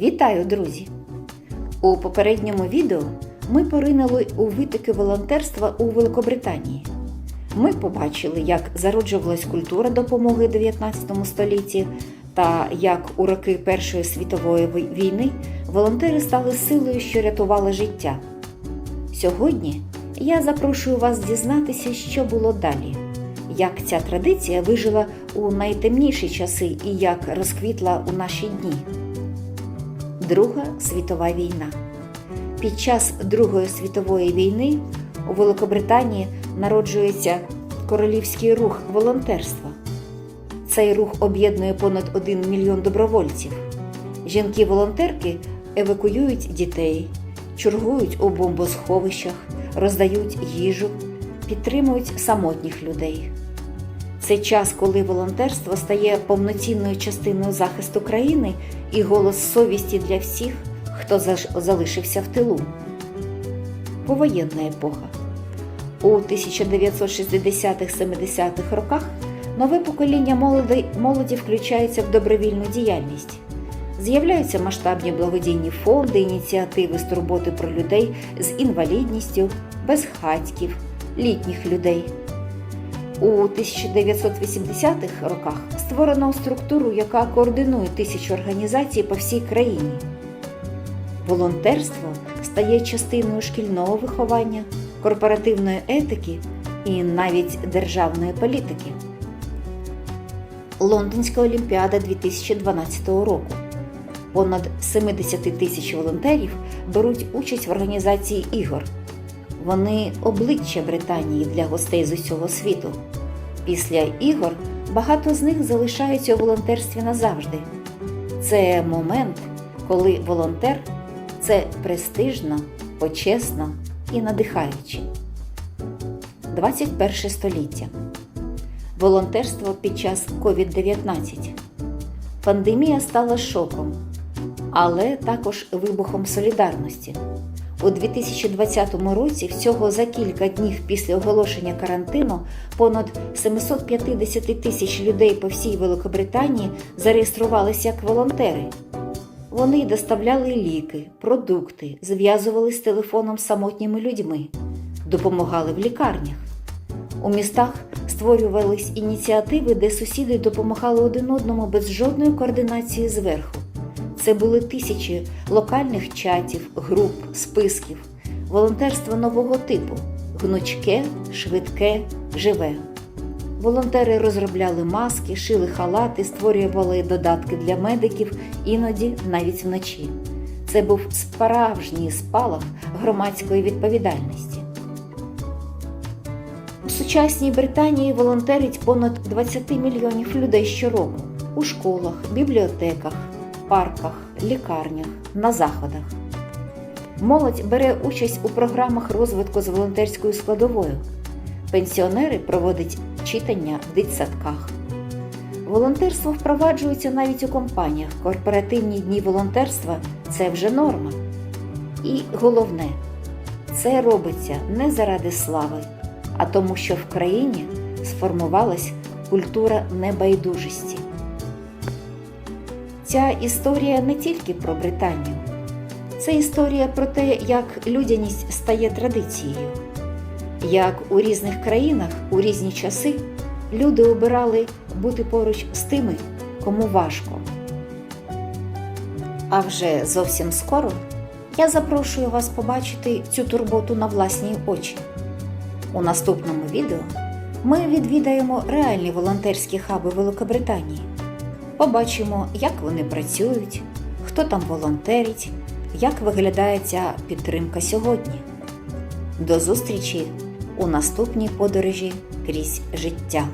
Вітаю, друзі! У попередньому відео ми поринули у витоки волонтерства у Великобританії. Ми побачили, як зароджувалась культура допомоги 19 столітті та як у роки Першої світової війни волонтери стали силою, що рятувала життя. Сьогодні я запрошую вас дізнатися, що було далі, як ця традиція вижила у найтемніші часи і як розквітла у наші дні. Друга світова війна. Під час Другої світової війни у Великобританії народжується королівський рух волонтерства. Цей рух об'єднує понад 1 мільйон добровольців. Жінки-волонтерки евакуюють дітей, чергують у бомбосховищах, роздають їжу, підтримують самотніх людей. Це час, коли волонтерство стає повноцінною частиною захисту країни і голос совісті для всіх, хто залишився в тилу. Повоєнна епоха. У 1960-70-х роках нове покоління молоді, молоді включається в добровільну діяльність. З'являються масштабні благодійні фонди, ініціативи з турботи про людей з інвалідністю, безхатьків, літніх людей. У 1980-х роках створено структуру, яка координує тисячу організацій по всій країні. Волонтерство стає частиною шкільного виховання, корпоративної етики і навіть державної політики. Лондонська олімпіада 2012 року. Понад 70 тисяч волонтерів беруть участь в організації ігор. Вони обличчя Британії для гостей з усього світу. Після ігор багато з них залишаються у волонтерстві назавжди. Це момент, коли волонтер це престижно, почесно і надихаюче. 21 століття. Волонтерство під час COVID-19. Пандемія стала шоком, але також вибухом солідарності. У 2020 році, всього за кілька днів після оголошення карантину, понад 750 тисяч людей по всій Великобританії зареєструвалися як волонтери. Вони доставляли ліки, продукти, зв'язували з телефоном самотніми людьми, допомагали в лікарнях. У містах створювались ініціативи, де сусіди допомагали один одному без жодної координації зверху. Це були тисячі локальних чатів, груп, списків, волонтерство нового типу гнучке, швидке, живе. Волонтери розробляли маски, шили халати, створювали додатки для медиків, іноді навіть вночі. Це був справжній спалах громадської відповідальності. У сучасній Британії волонтерить понад 20 мільйонів людей щороку у школах, бібліотеках, парках, лікарнях, на заходах. Молодь бере участь у програмах розвитку з волонтерською складовою. Пенсіонери проводять читання в дитсадках. Волонтерство впроваджується навіть у компаніях. Корпоративні дні волонтерства це вже норма. І головне, це робиться не заради слави, а тому, що в країні сформувалась культура небайдужості. Ця історія не тільки про Британію, це історія про те, як людяність стає традицією, як у різних країнах у різні часи люди обирали бути поруч з тими, кому важко. А вже зовсім скоро я запрошую вас побачити цю турботу на власні очі. У наступному відео ми відвідаємо реальні волонтерські хаби Великобританії. Побачимо, як вони працюють, хто там волонтерить, як виглядає ця підтримка сьогодні. До зустрічі у наступній подорожі крізь життя.